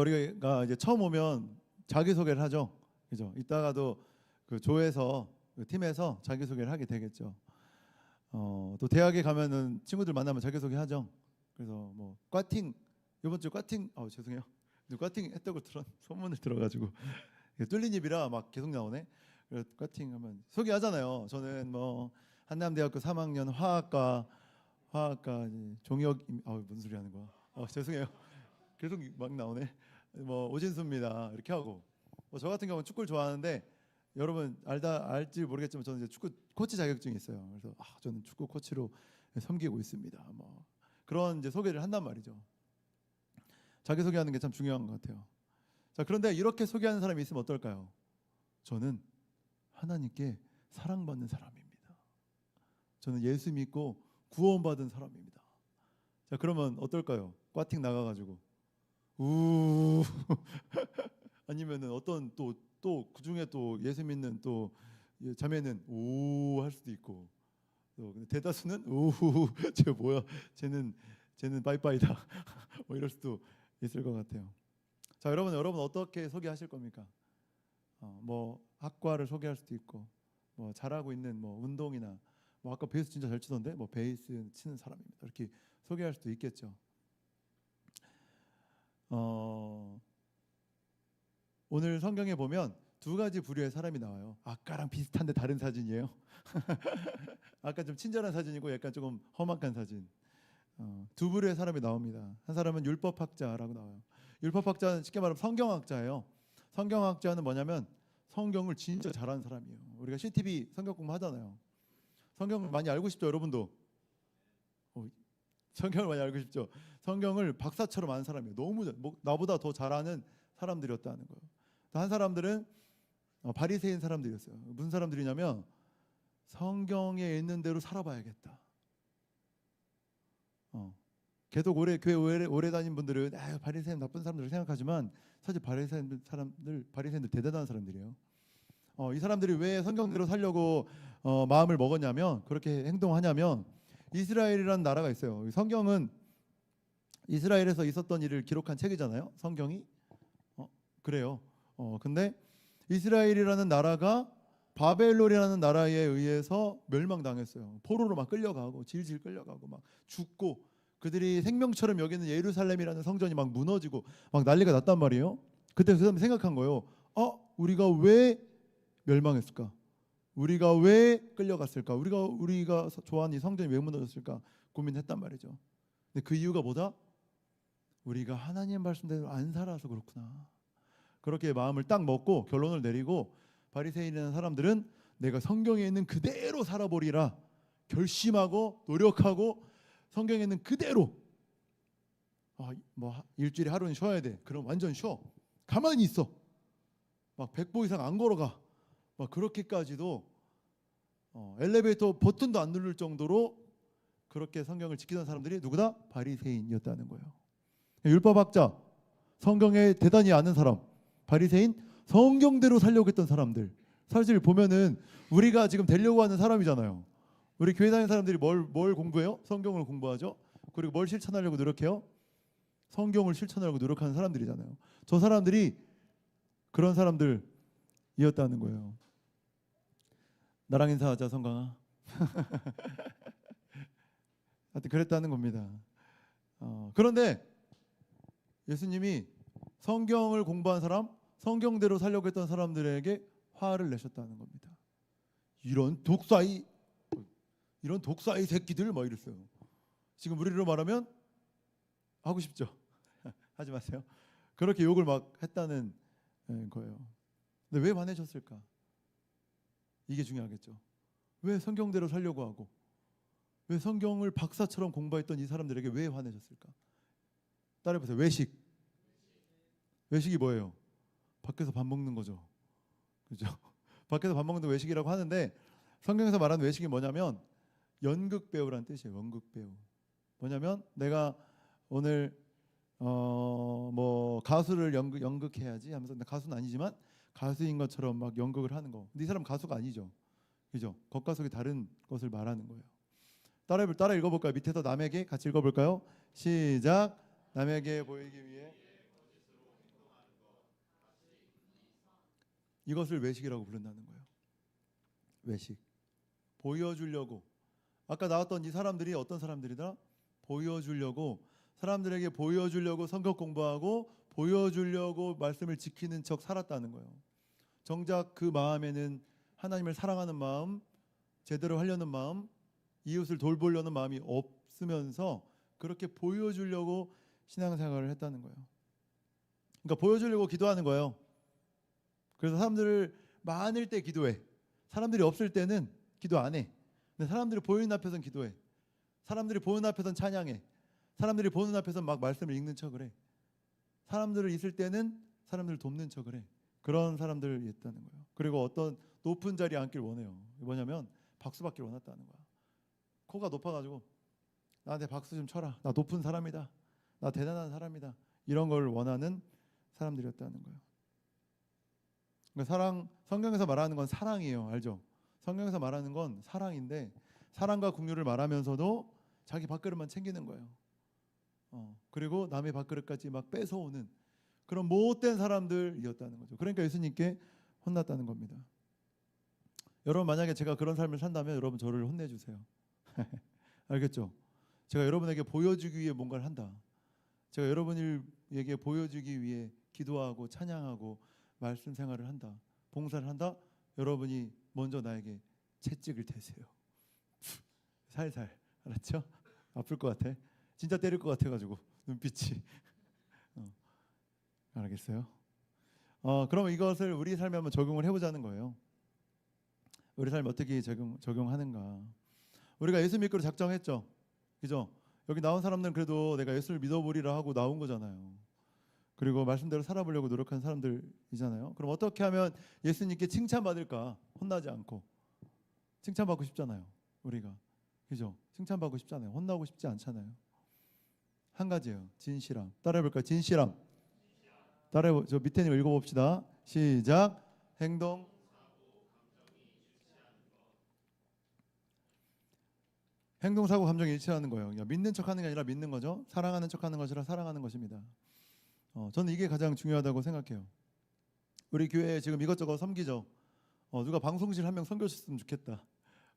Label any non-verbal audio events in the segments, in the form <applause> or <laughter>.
우리가 이제 처음 오면 자기 소개를 하죠. 그죠? 이따가도 그 조에서 그 팀에서 자기 소개를 하게 되겠죠. 어, 또 대학에 가면은 친구들 만나면 자기 소개 하죠. 그래서 뭐 과팅 이번 주 과팅 어 죄송해요. 과팅 했다고 들은 소문을 들어가지고 뚫린 입이라 막 계속 나오네. 과팅 하면 소개하잖아요. 저는 뭐 한남대학교 3학년 화학과 화학과 종혁 아 무슨 소리 하는 거야? 어 죄송해요. 계속 막 나오네. 뭐 오진수입니다. 이렇게 하고 뭐 저 같은 경우는 축구를 좋아하는데 여러분 알다 알지 모르겠지만 저는 이제 축구 코치 자격증이 있어요. 그래서 아, 저는 축구 코치로 섬기고 있습니다. 뭐 그런 이제 소개를 한단 말이죠. 자기 소개하는 게 참 중요한 것 같아요. 자 그런데 이렇게 소개하는 사람이 있으면 어떨까요? 저는 하나님께 사랑받는 사람입니다. 저는 예수 믿고 구원받은 사람입니다. 자 그러면 어떨까요? 꽈팅 나가가지고 우. <laughs> 아니면은 어떤 또 또 그 중에 또 예수 믿는 또 예, 자매는 오할 수도 있고. 또 근데 대다수는 오쟤 <laughs> 뭐야? 쟤는 쟤는 빠이빠이다. <laughs> 뭐 이럴 수도 있을 것 같아요. 자 여러분 여러분 어떻게 소개하실 겁니까? 어, 뭐 학과를 소개할 수도 있고 뭐 잘하고 있는 뭐 운동이나 뭐 아까 베이스 진짜 잘 치던데? 뭐 베이스 치는 사람입니다. 이렇게 소개할 수도 있겠죠. 어, 오늘 성경에 보면 두 가지 부류의 사람이 나와요. 아까랑 비슷한데 다른 사진이에요. <laughs> 아까 좀 친절한 사진이고 약간 조금 험악한 사진. 어, 두 부류의 사람이 나옵니다. 한 사람은 율법학자라고 나와요. 율법학자는 쉽게 말하면 성경학자예요. 성경학자는 뭐냐면 성경을 진짜 잘하는 사람이에요. 우리가 CTV 성경 공부 하잖아요. 성경 많이 알고 싶죠, 여러분도. 어, 성경을 많이 알고 싶죠. 성경을 박사처럼 아는 사람이에요. 너무 잘- 뭐, 나보다 더 잘하는 사람들이었다는 거예요. 또한 사람들은 어, 바리새인 사람들이었어요. 무슨 사람들이냐면 성경에 있는 대로 살아봐야겠다. 어, 계속 오래 교회 오래, 오래 다닌 분들은 아, 바리새인 나쁜 사람들 생각하지만 사실 바리새인 사람들 바리새인들 대단한 사람들이에요. 어, 이 사람들이 왜 성경대로 살려고 어, 마음을 먹었냐면 그렇게 행동하냐면 이스라엘이라는 나라가 있어요. 이 성경은 이스라엘에서 있었던 일을 기록한 책이잖아요. 성경이 어, 그래요. 어, 근데 이스라엘이라는 나라가 바벨론이라는 나라에 의해서 멸망당했어요. 포로로 막 끌려가고 질질 끌려가고 막 죽고 그들이 생명처럼 여기는 예루살렘이라는 성전이 막 무너지고 막 난리가 났단 말이에요. 그때 그 사람이 생각한 거예요. 어, 우리가 왜 멸망했을까? 우리가 왜 끌려갔을까? 우리가 우리가 좋아하는 이 성전이 왜 무너졌을까? 고민했단 말이죠. 근데 그 이유가 뭐다? 우리가 하나님 말씀대로 안 살아서 그렇구나. 그렇게 마음을 딱 먹고 결론을 내리고 바리새인이라는 사람들은 내가 성경에 있는 그대로 살아보리라 결심하고 노력하고 성경에 있는 그대로 아, 뭐 하- 일주일에 하루는 쉬어야 돼. 그럼 완전 쉬어. 가만히 있어. 막 100보 이상 안 걸어가. 막 그렇게까지도 어, 엘리베이터 버튼도 안 누를 정도로 그렇게 성경을 지키던 사람들이 누구다? 바리새인이었다는 거예요. 율법학자, 성경에 대단히 아는 사람, 바리새인, 성경대로 살려고 했던 사람들. 사실 보면은 우리가 지금 되려고 하는 사람이잖아요. 우리 교회 다니는 사람들이 뭘, 뭘 공부해요? 성경을 공부하죠. 그리고 뭘 실천하려고 노력해요? 성경을 실천하려고 노력하는 사람들이잖아요. 저 사람들이 그런 사람들이었다는 거예요. 나랑 인사하자 성강아. <laughs> 하여튼 그랬다는 겁니다. 어, 그런데 예수님이 성경을 공부한 사람, 성경대로 살려고 했던 사람들에게 화를 내셨다는 겁니다. 이런 독사이, 이런 독사이 새끼들 막 이랬어요. 지금 우리로 말하면 하고 싶죠. <laughs> 하지 마세요. 그렇게 욕을 막 했다는 예, 거예요. 근데 왜 화내셨을까? 이게 중요하겠죠. 왜 성경대로 살려고 하고 왜 성경을 박사처럼 공부했던 이 사람들에게 왜 화내셨을까? 따라해보세요. 외식. 외식이 뭐예요? 밖에서 밥 먹는 거죠. 그죠? <laughs> 밖에서 밥 먹는 거 외식이라고 하는데 성경에서 말하는 외식이 뭐냐면 연극 배우라는 뜻이에요. 연극 배우. 뭐냐면 내가 오늘 어 뭐 가수를 연극 연극해야지 하면서 나 가수는 아니지만 가수인 것처럼 막 연극을 하는 거. 근데 이 사람 가수가 아니죠. 그죠? 겉과 속이 다른 것을 말하는 거예요. 따라, 따라 읽어볼까요? 밑에서 남에게 같이 읽어볼까요? 시작. 남에게 보이기 위해 이것을 외식이라고 부른다는 거예요. 외식. 보여주려고. 아까 나왔던 이 사람들이 어떤 사람들이다? 보여주려고 사람들에게 보여주려고 성격 공부하고 보여주려고 말씀을 지키는 척 살았다는 거예요. 정작 그 마음에는 하나님을 사랑하는 마음, 제대로 하려는 마음, 이웃을 돌보려는 마음이 없으면서 그렇게 보여주려고 신앙생활을 했다는 거예요. 그러니까 보여주려고 기도하는 거예요. 그래서 사람들을 많을 때 기도해. 사람들이 없을 때는 기도 안 해. 근데 사람들이 보이는 앞에서는 기도해. 사람들이 보는 앞에서는 찬양해. 사람들이 보는 앞에서 막 말씀을 읽는 척을 해. 사람들을 있을 때는 사람들을 돕는 척을 해. 그런 사람들이 있다는 거예요. 그리고 어떤 높은 자리에 앉길 원해요. 뭐냐면 박수 받길 원했다는 거야. 코가 높아가지고 나한테 박수 좀 쳐라. 나 높은 사람이다. 나 대단한 사람이다. 이런 걸 원하는 사람들이었다는 거예요. 그러니까 사랑 성경에서 말하는 건 사랑이에요. 알죠? 성경에서 말하는 건 사랑인데 사랑과 국류를 말하면서도 자기 밥그릇만 챙기는 거예요. 어, 그리고 남의 밥그릇까지 막 뺏어오는 그런 못된 사람들이었다는 거죠. 그러니까 예수님께 혼났다는 겁니다. 여러분 만약에 제가 그런 삶을 산다면 여러분 저를 혼내주세요. <laughs> 알겠죠? 제가 여러분에게 보여주기 위해 뭔가를 한다. 제가 여러분에게 보여주기 위해 기도하고 찬양하고 말씀 생활을 한다. 봉사를 한다. 여러분이 먼저 나에게 채찍을 대세요. <laughs> 살살 알았죠? 아플 것 같아. 진짜 때릴 것 같아가지고 <laughs> 눈빛이. 어, 알겠어요? 어, 그럼 이것을 우리 삶에 한번 적용을 해보자는 거예요. 우리 삶 어떻게 적용 적용하는가? 우리가 예수 믿기로 작정했죠, 그죠? 여기 나온 사람들은 그래도 내가 예수를 믿어보리라 하고 나온 거잖아요. 그리고 말씀대로 살아보려고 노력한 사람들이잖아요. 그럼 어떻게 하면 예수님께 칭찬받을까? 혼나지 않고 칭찬받고 싶잖아요. 우리가 그죠? 칭찬받고 싶잖아요. 혼나고 싶지 않잖아요. 한 가지예요. 진실함. 따라해볼까요? 진실함. 따라해 저 밑에 읽어봅시다. 시작. 행동. 행동, 사고, 감정이 일치하는 거예요. 그러니까 믿는 척하는 게 아니라 믿는 거죠. 사랑하는 척하는 것이라 사랑하는 것입니다. 어, 저는 이게 가장 중요하다고 생각해요. 우리 교회에 지금 이것저것 섬기죠. 어, 누가 방송실 한 명 섬겨줬으면 좋겠다.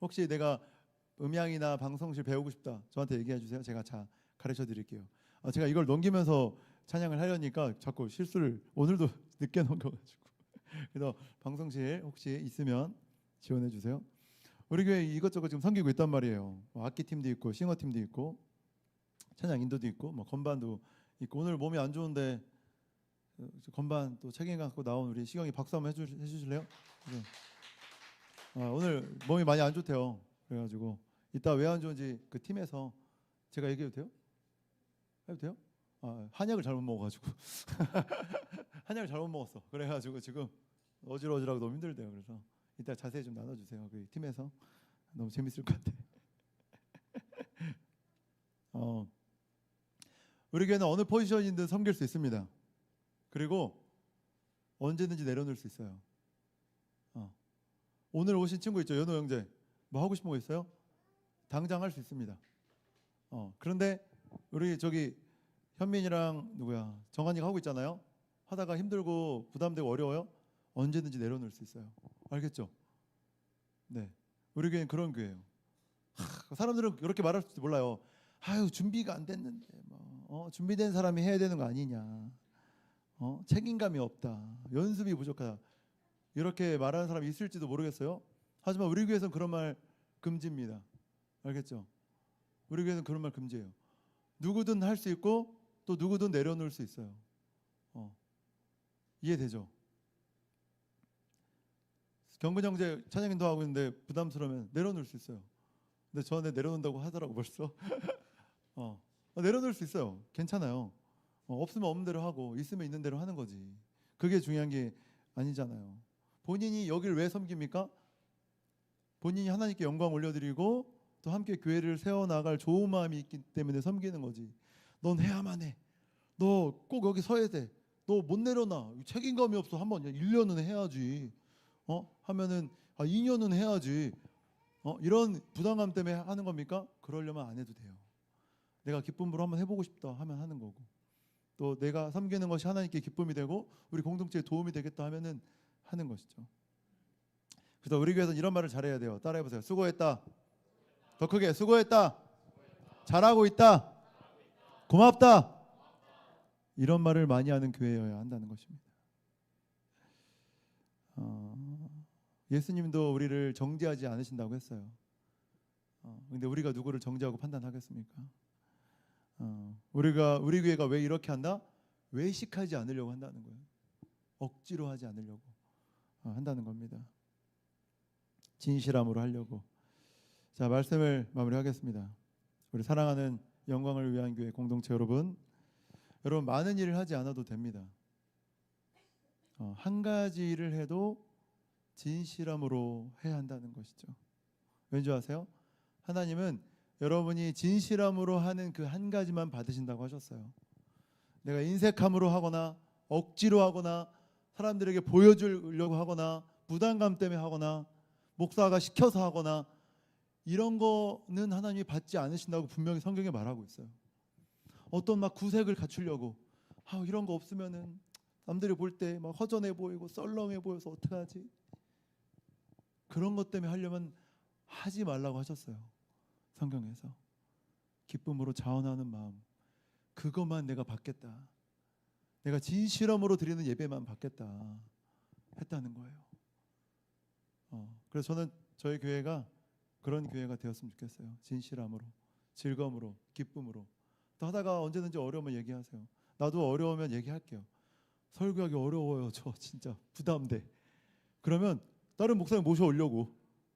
혹시 내가 음향이나 방송실 배우고 싶다. 저한테 얘기해 주세요. 제가 자 가르쳐 드릴게요. 아, 제가 이걸 넘기면서 찬양을 하려니까 자꾸 실수를 오늘도 <laughs> 늦게 넘겨가지고 <laughs> 그래서 방송실 혹시 있으면 지원해 주세요. 우리 교회 이것저것 지금 섬기고 있단 말이에요. 뭐 악기 팀도 있고 싱어 팀도 있고 찬양 인도도 있고 뭐 건반도 있고 오늘 몸이 안 좋은데 어, 저 건반 또 책임감 갖고 나온 우리 시경이 박수 한번 해주, 해주실래요? 네. 아, 오늘 몸이 많이 안 좋대요. 그래가지고 이따 왜 안 좋은지 그 팀에서 제가 얘기해도 돼요? 해도 돼요? 아, 한약을 잘못 먹어가지고 <laughs> 한약을 잘못 먹었어. 그래가지고 지금 어지러지라고 너무 힘들대요. 그래서 이따 자세히 좀 나눠주세요. 그 팀에서 너무 재밌을 것 같아. <laughs> 어, 우리 교회는 어느 포지션이든 섬길 수 있습니다. 그리고 언제든지 내려놓을 수 있어요. 어. 오늘 오신 친구 있죠, 연호 형제. 뭐 하고 싶은 거 있어요? 당장 할 수 있습니다. 어, 그런데 우리 저기 현민이랑 누구야 정한이가 하고 있잖아요. 하다가 힘들고 부담되고 어려워요. 언제든지 내려놓을 수 있어요. 알겠죠? 네, 우리 교회는 그런 교회예요. 하, 사람들은 이렇게 말할 수도 몰라요. 아유 준비가 안 됐는데 뭐 어, 준비된 사람이 해야 되는 거 아니냐. 어, 책임감이 없다. 연습이 부족하다. 이렇게 말하는 사람이 있을지도 모르겠어요. 하지만 우리 교회에서는 그런 말 금지입니다. 알겠죠? 우리 교회는 그런 말 금지예요. 누구든 할 수 있고 또 누구든 내려놓을 수 있어요. 어. 이해되죠? 경근 형제 찬양인도 하고 있는데 부담스러우면 내려놓을 수 있어요. 근데 저한테 내려놓는다고 하더라고 벌써. <laughs> 어. 내려놓을 수 있어요. 괜찮아요. 어, 없으면 없는 대로 하고 있으면 있는 대로 하는 거지. 그게 중요한 게 아니잖아요. 본인이 여기를 왜 섬깁니까? 본인이 하나님께 영광 올려드리고 또 함께 교회를 세워나갈 좋은 마음이 있기 때문에 섬기는 거지. 넌 해야만 해. 너 꼭 여기 서야 돼. 너 못 내려놔. 책임감이 없어. 한번 1년은 해야지. 어? 하면은 아 2년은 해야지. 어? 이런 부담감 때문에 하는 겁니까? 그러려면 안 해도 돼요. 내가 기쁨으로 한번 해보고 싶다 하면 하는 거고 또 내가 섬기는 것이 하나님께 기쁨이 되고 우리 공동체에 도움이 되겠다 하면은 하는 것이죠. 그래서 우리 교회에서 이런 말을 잘해야 돼요. 따라해 보세요. 수고했다. 더 크게 수고했다. 잘하고 있다. 고맙다. 이런 말을 많이 하는 교회여야 한다는 것입니다. 어, 예수님도 우리를 정죄하지 않으신다고 했어요. 어, 근데 우리가 누구를 정죄하고 판단하겠습니까? 어, 우리가 우리 교회가 왜 이렇게 한다? 외식하지 않으려고 한다는 거예요. 억지로 하지 않으려고 어, 한다는 겁니다. 진실함으로 하려고. 자 말씀을 마무리하겠습니다. 우리 사랑하는 영광을 위한 교회 공동체 여러분, 여러분 많은 일을 하지 않아도 됩니다. 어, 한 가지 일을 해도 진실함으로 해야 한다는 것이죠. 왠지 아세요? 하나님은 여러분이 진실함으로 하는 그 한 가지만 받으신다고 하셨어요. 내가 인색함으로 하거나 억지로 하거나 사람들에게 보여주려고 하거나 부담감 때문에 하거나 목사가 시켜서 하거나 이런 거는 하나님이 받지 않으신다고 분명히 성경에 말하고 있어요. 어떤 막 구색을 갖추려고 아 이런 거 없으면은 남들이 볼 때 막 허전해 보이고 썰렁해 보여서 어떡하지? 그런 것 때문에 하려면 하지 말라고 하셨어요. 성경에서 기쁨으로 자원하는 마음 그것만 내가 받겠다. 내가 진실함으로 드리는 예배만 받겠다 했다는 거예요. 어, 그래서 저는 저희 교회가 그런 교회가 되었으면 좋겠어요. 진실함으로, 즐거움으로, 기쁨으로. 또 하다가 언제든지 어려우면 얘기하세요. 나도 어려우면 얘기할게요. 설교하기 어려워요. 저 진짜 부담돼. 그러면 다른 목사님 모셔오려고.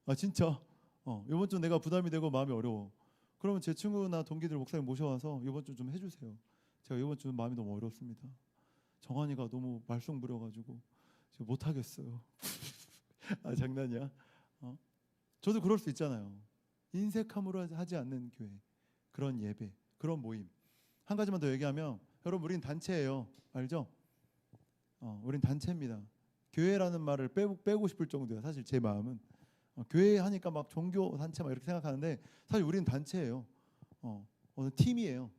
아 진짜. 어, 이번 주 내가 부담이 되고 마음이 어려워. 그러면 제 친구나 동기들 목사님 모셔와서 이번 주 좀 해주세요. 제가 이번 주 마음이 너무 어렵습니다. 정한이가 너무 말썽 부려가지고 못 하겠어요. <laughs> 아 장난이야. 어? 저도 그럴 수 있잖아요. 인색함으로 하지 않는 교회, 그런 예배, 그런 모임. 한 가지만 더 얘기하면 여러분 우린 단체예요. 알죠? 어, 우린 단체입니다. 교회라는 말을 빼고, 빼고 싶을 정도야. 사실 제 마음은 어, 교회 하니까 막 종교 단체 막 이렇게 생각하는데 사실 우리는 단체예요. 어, 어느 팀이에요.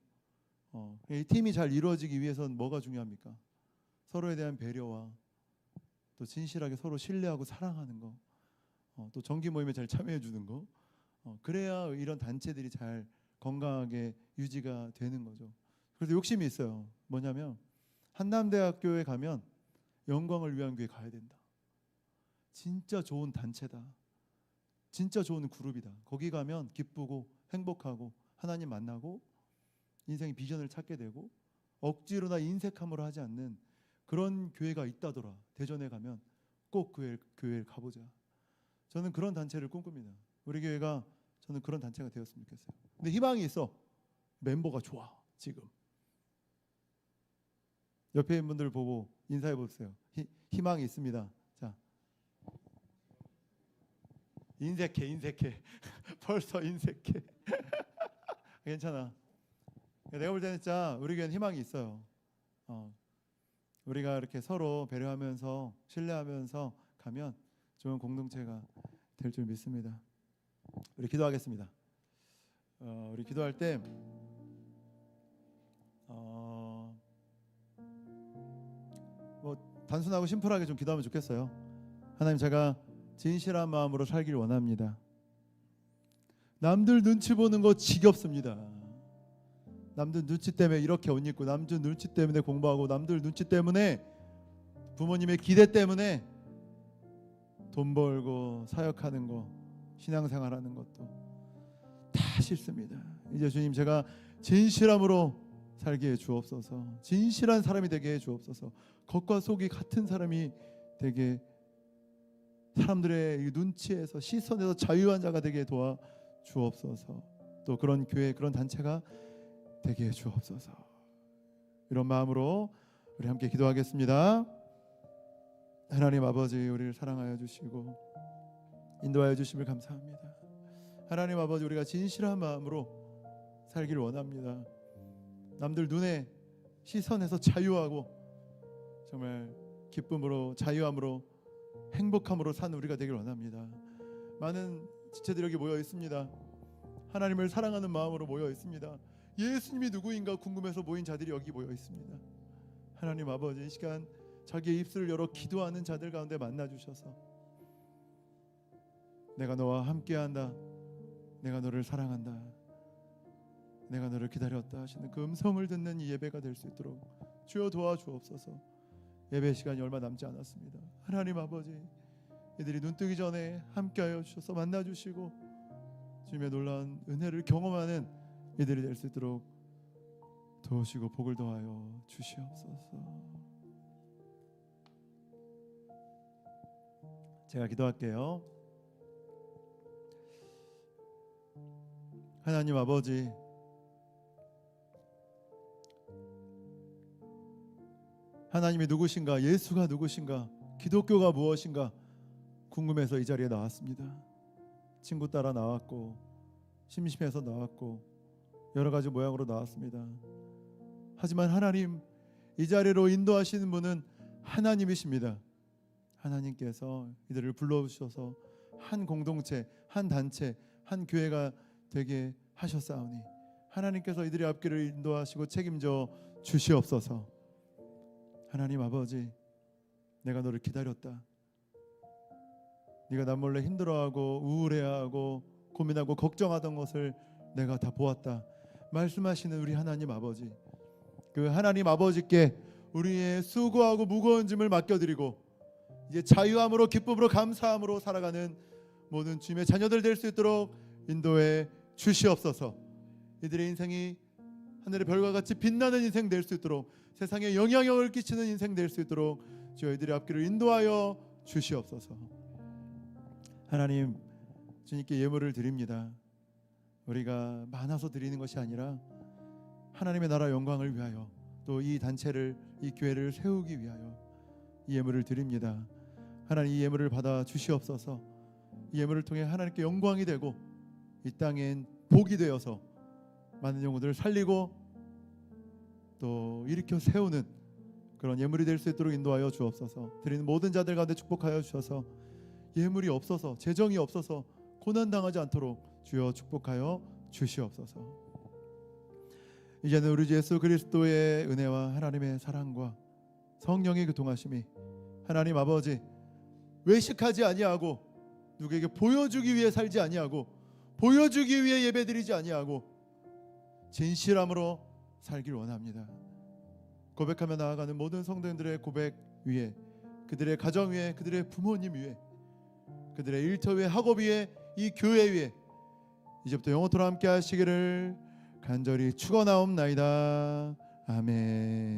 어, 이 팀이 잘 이루어지기 위해서는 뭐가 중요합니까? 서로에 대한 배려와 또 진실하게 서로 신뢰하고 사랑하는 거, 어, 또 정기 모임에 잘 참여해 주는 거, 어, 그래야 이런 단체들이 잘 건강하게 유지가 되는 거죠. 그래서 욕심이 있어요. 뭐냐면 한남대학교에 가면 영광을 위한 교회 가야 된다. 진짜 좋은 단체다. 진짜 좋은 그룹이다. 거기 가면 기쁘고 행복하고 하나님 만나고 인생의 비전을 찾게 되고 억지로나 인색함으로 하지 않는 그런 교회가 있다더라. 대전에 가면 꼭 교회 교회를 가보자. 저는 그런 단체를 꿈꿉니다. 우리 교회가 저는 그런 단체가 되었으면 좋겠어요. 근데 희망이 있어. 멤버가 좋아. 지금. 옆에 있는 분들 보고 인사해 보세요. 희, 희망이 있습니다. 자. 인색해, 인색해. <laughs> 벌써 인색해. <laughs> 괜찮아. 내가 볼 때는 진짜 우리 교회는 희망이 있어요. 어. 우리가 이렇게 서로 배려하면서 신뢰하면서 가면 좋은 공동체가 될 줄 믿습니다. 우리 기도하겠습니다. 어, 우리 기도할 때 어, 뭐 단순하고 심플하게 좀 기도하면 좋겠어요. 하나님 제가 진실한 마음으로 살길 원합니다. 남들 눈치 보는 거 지겹습니다. 남들 눈치 때문에 이렇게 옷 입고 남들 눈치 때문에 공부하고 남들 눈치 때문에 부모님의 기대 때문에 돈 벌고 사역하는 거 신앙생활하는 것도 다 싫습니다. 이제 주님 제가 진실함으로 살게 해 주옵소서. 진실한 사람이 되게 해 주옵소서. 겉과 속이 같은 사람이 되게 사람들의 이 눈치에서 시선에서 자유한 자가 되게 도와 주옵소서. 또 그런 교회 그런 단체가 되게 해 주옵소서. 이런 마음으로 우리 함께 기도하겠습니다. 하나님 아버지 우리를 사랑하여 주시고 인도하여 주심을 감사합니다. 하나님 아버지 우리가 진실한 마음으로 살기를 원합니다. 남들 눈에 시선에서 자유하고 정말 기쁨으로 자유함으로 행복함으로 사는 우리가 되길 원합니다. 많은 지체들이 여기 모여 있습니다. 하나님을 사랑하는 마음으로 모여 있습니다. 예수님이 누구인가 궁금해서 모인 자들이 여기 모여 있습니다. 하나님 아버지 이 시간 자기의 입술을 열어 기도하는 자들 가운데 만나 주셔서 내가 너와 함께한다. 내가 너를 사랑한다. 내가 너를 기다렸다 하시는 그 음성을 듣는 이 예배가 될 수 있도록 주여 도와주옵소서. 예배 시간이 얼마 남지 않았습니다. 하나님 아버지 이들이 눈뜨기 전에 함께하여 주셔서 만나 주시고 주님의 놀라운 은혜를 경험하는 이들이 될 수 있도록 도우시고 복을 더하여 주시옵소서. 제가 기도할게요. 하나님 아버지 하나님이 누구신가? 예수가 누구신가? 기독교가 무엇인가? 궁금해서 이 자리에 나왔습니다. 친구 따라 나왔고 심심해서 나왔고 여러 가지 모양으로 나왔습니다. 하지만 하나님 이 자리로 인도하시는 분은 하나님이십니다. 하나님께서 이들을 불러주셔서 한 공동체, 한 단체, 한 교회가 되게 하셨사오니 하나님께서 이들의 앞길을 인도하시고 책임져 주시옵소서. 하나님 아버지, 내가 너를 기다렸다. 네가 나 몰래 힘들어하고 우울해하고 고민하고 걱정하던 것을 내가 다 보았다. 말씀하시는 우리 하나님 아버지, 그 하나님 아버지께 우리의 수고하고 무거운 짐을 맡겨드리고 이제 자유함으로 기쁨으로 감사함으로 살아가는 모든 주님의 자녀들 될 수 있도록 인도해 주시옵소서. 이들의 인생이 하늘의 별과 같이 빛나는 인생 될 수 있도록 세상에 영향력을 끼치는 인생 될 수 있도록 이들의 앞길을 인도하여 주시옵소서. 하나님 주님께 예물을 드립니다. 우리가 많아서 드리는 것이 아니라 하나님의 나라 영광을 위하여 또 이 단체를 이 교회를 세우기 위하여 이 예물을 드립니다. 하나님 이 예물을 받아 주시옵소서. 이 예물을 통해 하나님께 영광이 되고 이 땅엔 복이 되어서 많은 영혼들을 살리고 또 일으켜 세우는 그런 예물이 될 수 있도록 인도하여 주옵소서. 드리는 모든 자들 가운데 축복하여 주셔서 예물이 없어서 재정이 없어서 고난 당하지 않도록 주여 축복하여 주시옵소서. 이제는 우리 주 예수 그리스도의 은혜와 하나님의 사랑과 성령의 교통하심이 하나님 아버지 외식하지 아니하고 누구에게 보여주기 위해 살지 아니하고 보여주기 위해 예배드리지 아니하고 진실함으로 살길 원합니다. 고백하며 나아가는 모든 성도님들의 고백 위에 그들의 가정 위에 그들의 부모님 위에 그들의 일터 위에 학업 위에 이 교회 위에 이제부터 영원토록 함께 하시기를 간절히 축원하옵나이다. 아멘.